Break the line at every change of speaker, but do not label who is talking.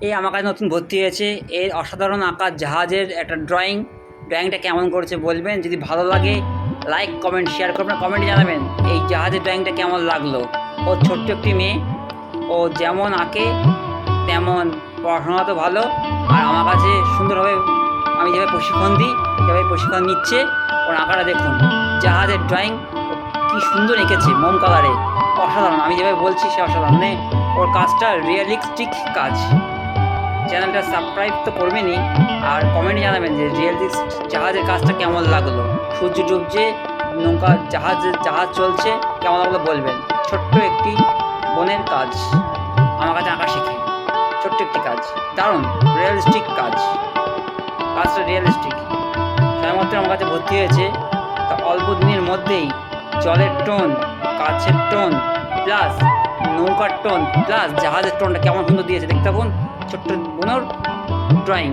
এই আমার কাছে নতুন ভর্তি হয়েছে। এর অসাধারণ আঁকা জাহাজের একটা ড্রয়িং ড্রয়িংটা কেমন করেছে বলবেন? যদি ভালো লাগে লাইক কমেন্ট শেয়ার করবেন কমেন্টে জানাবেন এই জাহাজের ড্রয়িংটা কেমন লাগল। ও ছোট্ট একটি মেয়ে। ও যেমন আঁকে, তেমন পড়াশোনা তো ভালো। আর আমার কাছে সুন্দরভাবে আমি যেভাবে প্রশিক্ষণ দিই, সেভাবে প্রশিক্ষণ নিচ্ছে, ওর আঁকাটা দেখুন। জাহাজের ড্রয়িং কি সুন্দর এঁকেছে মোম কালারে। অসাধারণ। আমি যেভাবে বলছি সে অসাধারণ। মানে ওর কাজটা রিয়েলিস্টিক কাজ। চ্যানেলটা সাবস্ক্রাইব তো করবেনই, আর কমেন্টে জানাবেন যে রিয়েলিস্ট জাহাজের কাজটা কেমন লাগল? সূর্য ডুবছে, নৌকা জাহাজ জাহাজ চলছে, কেমন লাগল বলবেন? ছোট্ট একটি বোনের কাজ, আমার কাছে আঁকা শিখে। ছোট্ট একটি কাজ, দারুণ রিয়েলিস্টিক কাজ। কাজটা রিয়েলিস্টিক সময়মাত্র আমার কাছে ভর্তি হয়েছে, তা অল্প দিনের মধ্যেই জলের টোন, কাছের টোন প্লাস নৌকার টোন প্লাস জাহাজের টোনটা কেমন সুন্দর দিয়েছে, দেখতে থাকুন। ছোট্ট বোনর ড্রয়িং